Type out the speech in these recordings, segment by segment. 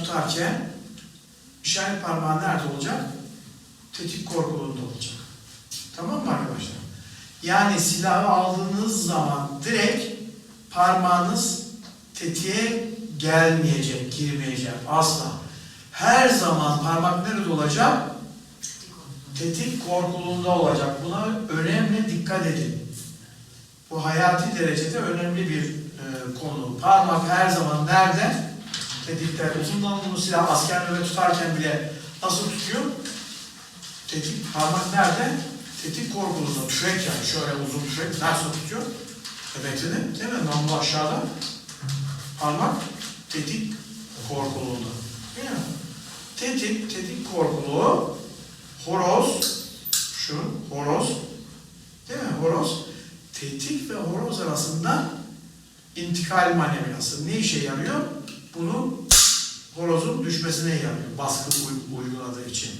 tutarken işaret parmağı nerede olacak? Tetik korkulunda olacak. Tamam mı arkadaşlar? Yani silahı aldığınız zaman direkt parmağınız tetiğe gelmeyecek, girmeyecek asla. Her zaman parmak nerede olacak? Tetik korkulunda olacak. Buna önemli dikkat edin. Bu hayati derecede önemli bir e, konu. Parmak her zaman nerede? Tetikte. Uzun namlulu silah asker nöbet tutarken bile nasıl tutuyor? Tetik, parmak nerede? Tetik korkulunda. Tüfek yani şöyle uzun tüfek. Nasıl tutuyor? Tepetini değil mi? Namlu aşağıda. Parmak tetik mi? Tetik, tetik korkuluğu. Horoz. Şu horoz. Değil mi? Horoz. Tetik ve horoz arasında intikal manevrası. Ne işe yarıyor? Bunu horozun düşmesine yarıyor. Baskı uy- uyguladığı için.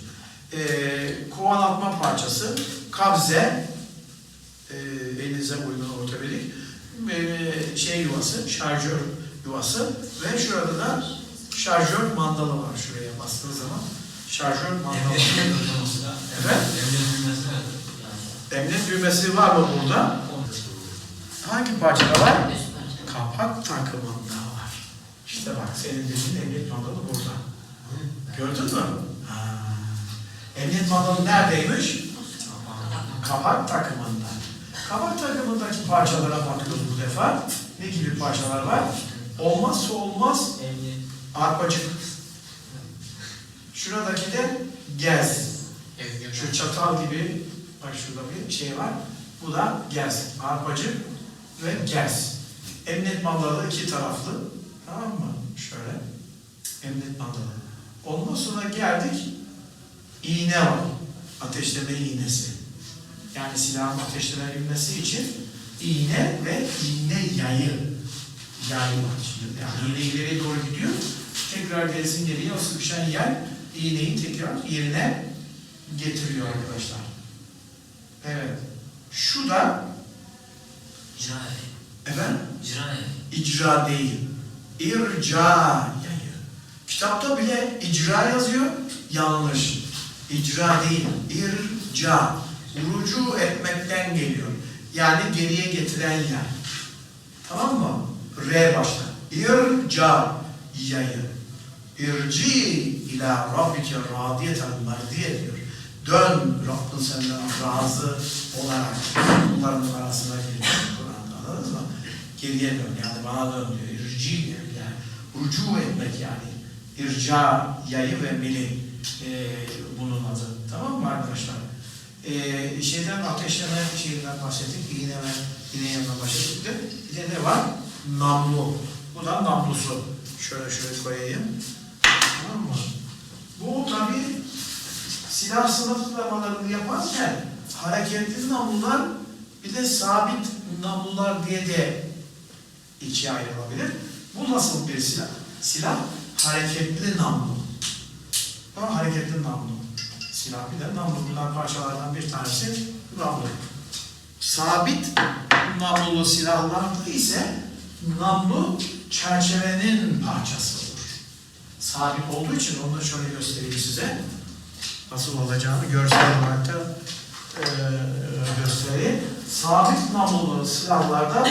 Ee, kovan atma parçası, kabze, e, elinize uygun ortopedik, e, şey yuvası, şarjör yuvası ve şurada da şarjör mandalı var şuraya bastığınız zaman. Şarjör mandalı. Evet. Emniyet düğmesi var mı burada? Hangi parçada var? Kapak takımında senin dediğin emniyet mandalı burada. Gördün mü? Ha. Emniyet mandalı neredeymiş? Kapak takımında. Kapak takımındaki parçalara bakıyoruz bu defa. Ne gibi parçalar var? Olmazsa olmaz arpacık. Şuradaki de gez. Şu çatal gibi bak şurada bir şey var. Bu da gez. Arpacık ve gez. Emniyet mandalı iki taraflı. Tamam mı? Şöyle. Emniyet mandalı. Ondan sonra geldik. İğne var. Ateşleme iğnesi. Yani silahın ateşlenebilmesi için iğne ve iğne yayı. Yay var şimdi. Yani iğne ileriye doğru gidiyor. Tekrar gerisin geriye o sıkışan yay iğneyi tekrar yerine getiriyor arkadaşlar. Evet. Şu da İcra efendim İcra icra değil. İrca yayı. Kitapta bile icra yazıyor. Yanlış. İcra değil. İrca. Rucu etmekten geliyor. Yani geriye getiren yer. Tamam mı? R başta. İrca yayı. İrci ila rabbike radiyeten merdiye diyor. Dön Rabbin senden razı olarak bunların arasına mı? Geriye dön yani bana dön diyor. İrci yani rucu etmek yani. İrca yayı ve mili e, bunun adı. Tamam mı arkadaşlar? E, şeyden ateşleme şeyinden bahsettik. İğne ve iğne yanına bahsettik de. Bir de ne var? Namlu. Bu da namlusu. Şöyle şöyle koyayım. Tamam mı? Bu tabii silah sınıflamalarını yaparken hareketli namlular bir de sabit namlular diye de ikiye ayrılabilir. Bu nasıl bir silah? Silah hareketli namlu. Ama hareketli namlu. Silah bir de namlu. Bunlar parçalardan bir tanesi namlu. Sabit namlulu silahlarda ise namlu çerçevenin parçası olur. Sabit olduğu için onu da şöyle göstereyim size. Nasıl olacağını görsel olarak da e, göstereyim. Sabit namlulu silahlarda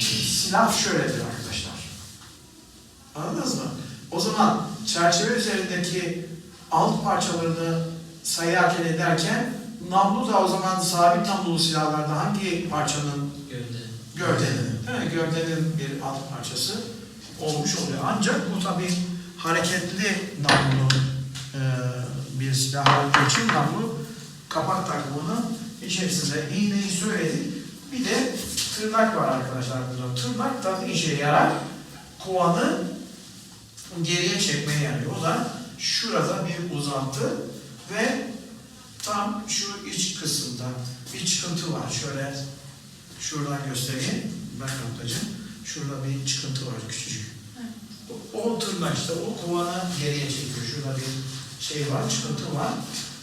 silah şöyledir arkadaşlar. Anladınız mı? O zaman çerçeve üzerindeki alt parçalarını sayarken ederken namlu da o zaman sabit namlulu silahlarda hangi parçanın Gövde. Gövdenin, değil mi? Gövdenin bir alt parçası olmuş oluyor. Ancak bu tabii hareketli namlu e, bir silah olduğu için namlu kapak takımının içerisinde iğneyi söyledik. Bir de tırnak var arkadaşlar burada. Tırnak da işe yarar. Kovanı geriye çekmeye yarıyor. O da şurada bir uzantı ve tam şu iç kısımda bir çıkıntı var. Şöyle Şuradan göstereyim. Ben noktacığım. Şurada bir çıkıntı var küçücük. O, o tırnak işte o kovanı geriye çekiyor. Şurada bir şey var, çıkıntı var.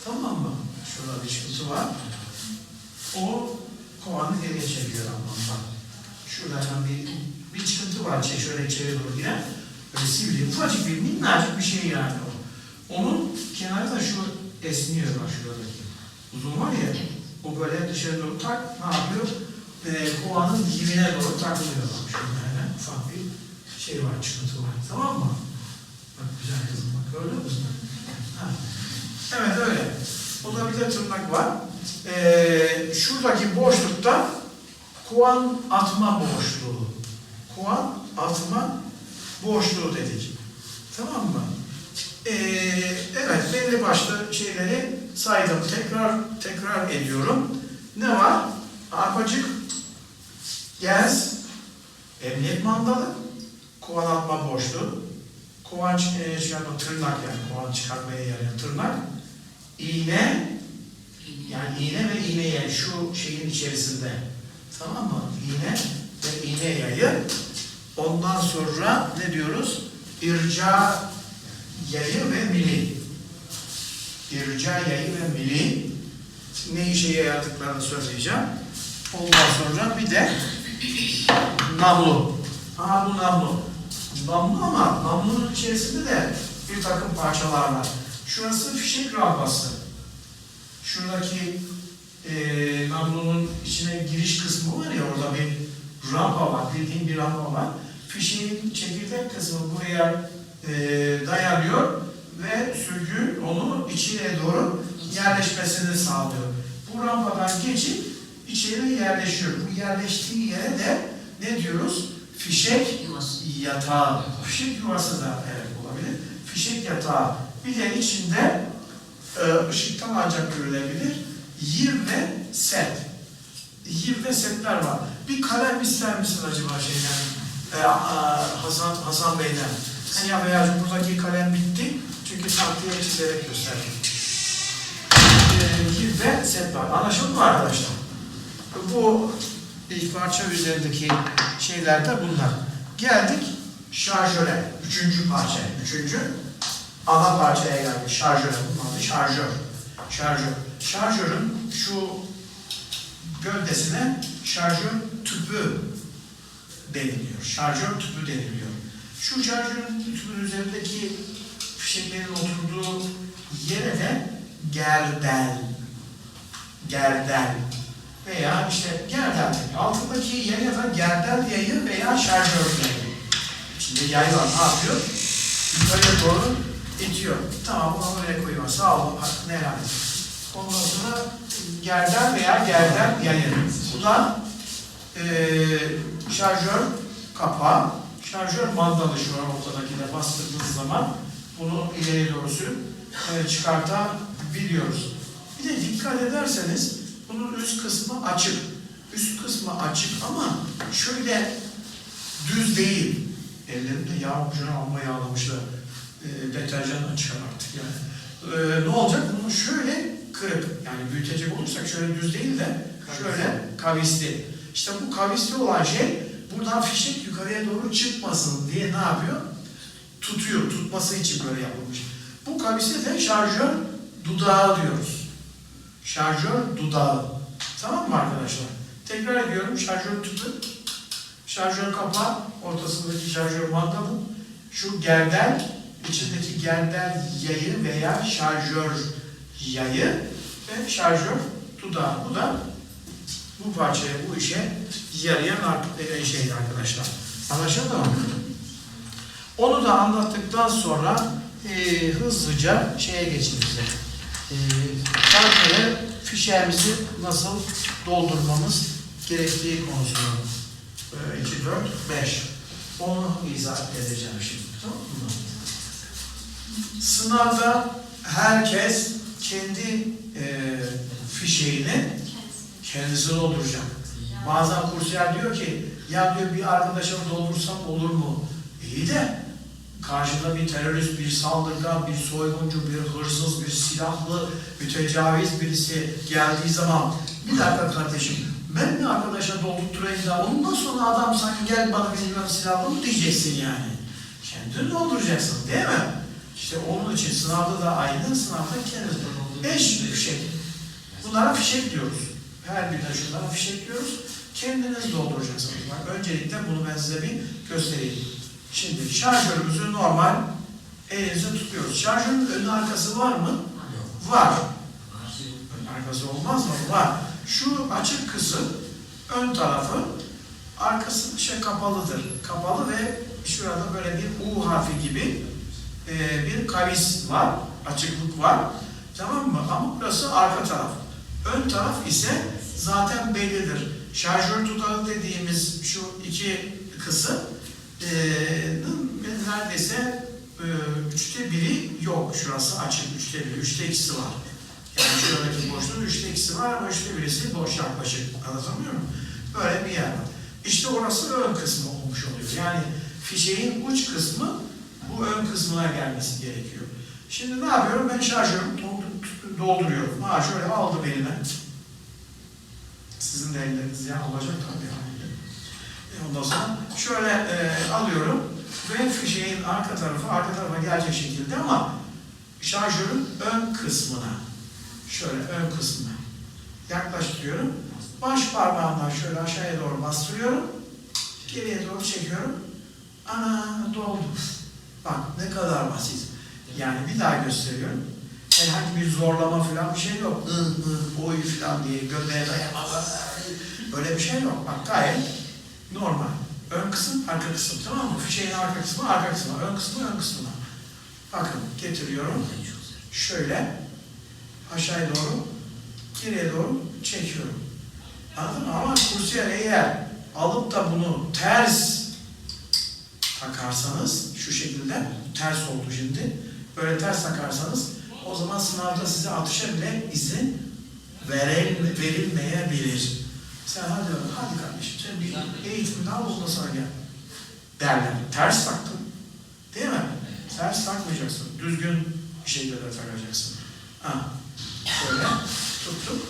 Tamam mı? Şurada bir çıkıntı var. O kovanı geriye çekiyor anlamda. Şurada hemen bir, bir çıkıntı var. Şey, şöyle içeri doğru giren. Böyle sivri, ufacık bir minnacık bir şey yani o. Onun kenarı da şu esniyor bak şuradaki. Uzun var ya. O böyle dışarı doğru tak, ne yapıyor? Ee, kovanın dibine doğru takılıyor. Bak şurada hemen ufak bir şey var, çıkıntı var. Tamam mı? Bak güzel kızım bak mü? Ha. Evet öyle. O da bir de tırnak var. Ee, şuradaki boşlukta kovan atma boşluğu. Kovan atma boşluğu dedik. Tamam mı? Ee, evet belli başlı şeyleri saydım. Tekrar tekrar ediyorum. Ne var? Arpacık, gez, emniyet mandalı, kovan atma boşluğu, kovan e, çıkartma tırnak yani kovan çıkartmaya yarayan tırnak, iğne, yani iğne ve iğne yayı şu şeyin içerisinde. Tamam mı? İğne ve iğne yayı. Ondan sonra ne diyoruz? İrca yayı ve mili. İrca yayı ve mili. Ne işe yaradıklarını söyleyeceğim. Ondan sonra bir de namlu. Ha bu namlu. Namlu ama namlunun içerisinde de bir takım parçalar var. Şurası fişek rampası. Şuradaki eee namlunun içine giriş kısmı var ya orada bir rampa var. Bildiğin bir rampa var. Fişeğin çekirdek kısmı buraya eee dayanıyor ve sürgü onu içine doğru yerleşmesini sağlıyor. Bu rampadan geçip içeri yerleşiyor. Bu yerleştiği yere de ne diyoruz? Fişek Yuvası. yatağı. Fişek yuvası da evet olabilir. Fişek yatağı. Bir de içinde e, ışıktan ancak görülebilir. Yir ve set. Yir ve setler var. Bir kalem ister misin acaba şeyden? E, Hasan, Hasan Bey'den. Hani ya beyaz buradaki kalem bitti. Çünkü taktiğe çizerek gösterdim. E, yir ve set var. Anlaşıldı mı arkadaşlar? Bu ilk parça üzerindeki şeyler de bunlar. Geldik şarjöre. Üçüncü parça. Üçüncü ana parçaya geldik. Şarjöre. Bunun adı şarjör. Şarjör. Şarjörün şu gövdesine şarjör tüpü deniliyor. Şarjör tüpü deniliyor. Şu şarjörün tüpün üzerindeki fişeklerin oturduğu yere de gerdel. Gerdel veya işte gerdel. Altındaki yaya da gerdel yayı veya şarjör yayı. İçinde yay var ne yapıyor? Yukarıya doğru itiyor. Tamam bunu böyle koyuyor. Sağ olun. Hakkını helal et. Ondan sonra gerdel veya gerdel yayı. Bu da eee şarjör kapağı. Şarjör mandalı şu an ortadakine bastırdığınız zaman bunu ileriye doğru sürüp e, çıkartabiliyoruz. Bir de dikkat ederseniz bunun üst kısmı açık. Üst kısmı açık ama şöyle düz değil. Ellerimde yağ ucuna alma yağlamışlar. E, deterjan artık yani. E, ne olacak? Bunu şöyle kırık. Yani büyütecek olursak şöyle düz değil de şöyle kavisli. İşte bu kavisli olan şey buradan fişek yukarıya doğru çıkmasın diye ne yapıyor? Tutuyor. Tutması için böyle yapılmış. Bu kavisi de şarjör dudağı diyoruz. Şarjör dudağı. Tamam mı arkadaşlar? Tekrar ediyorum. Şarjör tüpü, şarjör kapağı, ortasındaki şarjör mandalı, şu gerdel, içindeki gerdel yayı veya şarjör yayı ve şarjör dudağı. Bu da bu parçaya, bu işe yarayan ar- şey arkadaşlar. Anlaşıldı mı? Onu da anlattıktan sonra e, hızlıca şeye geçelim bize. E, şarjöre fişeğimizi nasıl doldurmamız gerektiği konusunu. E, 2, 4, 5. Onu izah edeceğim şimdi. Tamam mı? Sınavda herkes kendi e, fişeğini kendisi dolduracak. Bazen kursiyer diyor ki ya diyor bir arkadaşımı doldursam olur mu? İyi de karşında bir terörist, bir saldırgan, bir soyguncu, bir hırsız, bir silahlı, mütecaviz birisi geldiği zaman bir dakika kardeşim ben mi arkadaşa doldurtturayım da ondan sonra adam sanki gel bana bilmem silahlı mı diyeceksin yani. Kendin dolduracaksın değil mi? İşte onun için sınavda da aynı, sınavda kendiniz. Beş fişek. Bunlara fişek diyoruz. Her birine şunlara fişek diyoruz. Kendiniz dolduracaksınız. Bak öncelikle bunu ben size bir göstereyim. Şimdi şarjörümüzü normal elinizde tutuyoruz. Şarjörün önü arkası var mı? Yok. Var. Var. Ön arkası olmaz mı? Var. Şu açık kısım ön tarafı arkası şey kapalıdır. Kapalı ve şurada böyle bir U harfi gibi e, bir kavis var. Açıklık var. Tamam mı? Ama burası arka taraf. Ön taraf ise zaten bellidir. Şarjör tutağı dediğimiz şu iki kısım e, neredeyse e, üçte biri yok. Şurası açık. Üçte biri. Üçte ikisi var. Yani şuradaki boşluğun üçte ikisi var ama üçte birisi boş yaklaşık. Anlatabiliyor muyum? Böyle bir yer var. İşte orası ön kısmı olmuş oluyor. Yani fişeğin uç kısmı bu ön kısmına gelmesi gerekiyor. Şimdi ne yapıyorum? Ben şarjörümü doldur- dolduruyorum. Ha şöyle aldım elime. Sizin de elleriniz ya alacak tabii. E ondan sonra şöyle e, alıyorum ve fişeğin arka tarafı arka tarafa gelecek şekilde ama şarjörün ön kısmına şöyle ön kısmına yaklaştırıyorum. Baş parmağımla şöyle aşağıya doğru bastırıyorum. Geriye doğru çekiyorum. Ana doldu. Bak ne kadar basit. Yani bir daha gösteriyorum. Herhangi bir zorlama falan bir şey yok. Hı hı oy falan diye göbeğe dayama. Böyle bir şey yok. Bak gayet normal. Ön kısım, arka kısım. Tamam mı? Fişeğin arka kısmı, arka kısmı. Ön kısmı, ön kısmına. Bakın getiriyorum. Şöyle aşağıya doğru, geriye doğru çekiyorum. Anladın mı? Ama kursiyer eğer alıp da bunu ters takarsanız, şu şekilde, ters oldu şimdi, böyle ters takarsanız, o zaman sınavda size atışa bile izin veril, verilmeyebilir. Sen hadi, hadi kardeşim, sen bir eğitimini al, ondan sonra gel. Derler. Ters taktın. Değil mi? Ters takmayacaksın. Düzgün bir şekilde takacaksın. Ha. Şöyle tuttuk.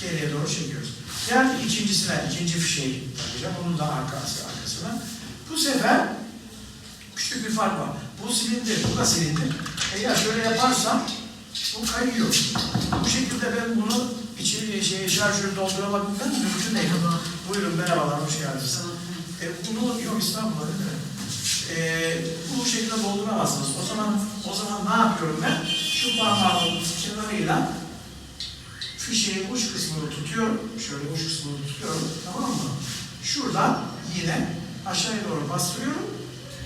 Geriye doğru çekiyoruz. Yani ikincisine, ikinci fişeği takacağım. Onun da arkası arkasına. Bu sefer küçük bir fark var. Bu silindir, bu da silindir. Eğer şöyle yaparsam bu kayıyor. Bu şekilde ben bunu içeri şey, şarjörü doldurabilmem mümkün değil. Buyurun merhabalar, hoş geldiniz. E, bunu yok İstanbul'da değil mi? E, bu şekilde dolduramazsınız. O zaman o zaman ne yapıyorum ben? Şu parmağımın kenarıyla fişeğin uç kısmını tutuyorum. Şöyle uç kısmını tutuyorum. Tamam mı? Şuradan yine aşağıya doğru bastırıyorum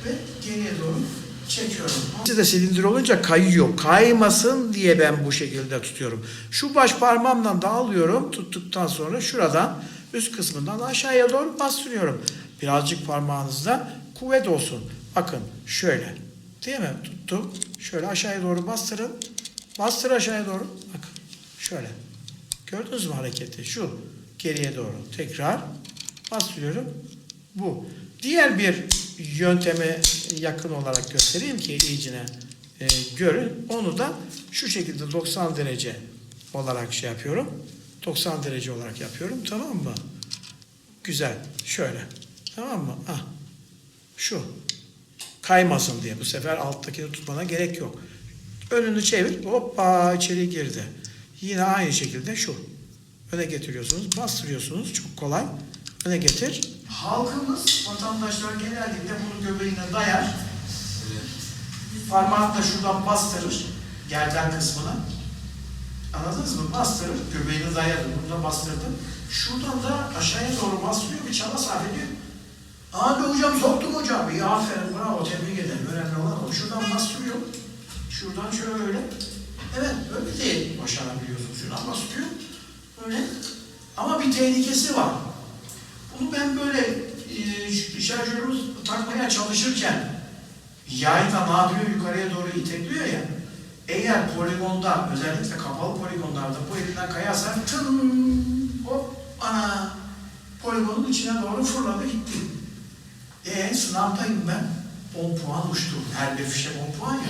ve geriye doğru çekiyorum. de silindir olunca kayıyor. Kaymasın diye ben bu şekilde tutuyorum. Şu baş parmağımla da alıyorum. Tuttuktan sonra şuradan üst kısmından aşağıya doğru bastırıyorum. Birazcık parmağınızda kuvvet olsun. Bakın şöyle. Değil mi? Tuttum. Şöyle aşağıya doğru bastırın. Bastır aşağıya doğru. Bakın. Şöyle. Gördünüz mü hareketi? Şu. Geriye doğru. Tekrar bastırıyorum. Bu. Diğer bir yönteme yakın olarak göstereyim ki iyicine e, görün. Onu da şu şekilde 90 derece olarak şey yapıyorum. 90 derece olarak yapıyorum. Tamam mı? Güzel. Şöyle. Tamam mı? Ah. Şu. Kaymasın diye. Bu sefer alttakini tutmana gerek yok. Önünü çevir. Hoppa içeri girdi. Yine aynı şekilde şu. Öne getiriyorsunuz. Bastırıyorsunuz. Çok kolay. Öne getir. Halkımız, vatandaşlar genellikle bunu göbeğine dayar. Parmağını da şuradan bastırır. Gerden kısmına. Anladınız mı? Bastırır. Göbeğine dayadı. Bunu da bastırdım. Şuradan da aşağıya doğru bastırıyor. Bir çaba sarf ediyor. Abi hocam soktum hocam. İyi aferin bravo tebrik ederim. Önemli olan o. Şuradan bastırıyor. Şuradan şöyle. Evet öyle değil. Başarabiliyorsun. Şuradan bastırıyor. Böyle. Ama bir tehlikesi var. Bunu ben böyle e, şarjörümüz takmaya çalışırken yay da ne yapıyor? Yukarıya doğru itekliyor ya. Eğer poligonda, özellikle kapalı poligonlarda bu elinden kayarsan tın hop ana poligonun içine doğru fırladı gitti. E sınavdayım ben. 10 puan uçtu. Her bir fişe 10 puan ya.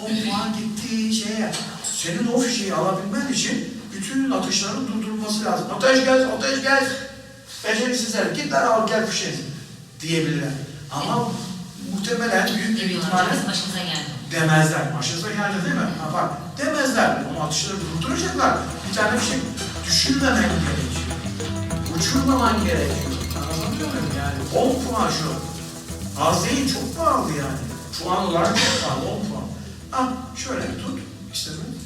10 puan gitti şeye. Senin o fişeyi alabilmen için bütün atışların durdurulması lazım. Ateş gel, ateş gel. Beceriksizler. Git lan al gel fişeyi diyebilirler. Ama muhtemelen büyük bir ihtimalle demezler. Maşası geldi değil mi? Ha bak demezler. Onu atışları durduracaklar. Bir tane bir şey düşünmemen gerekiyor. Uçurmaman gerekiyor. Anlatabiliyor muyum yani? 10 puan şu. Az değil çok pahalı yani. Puan olarak çok pahalı 10 puan. Ah şöyle tut. İşte koy.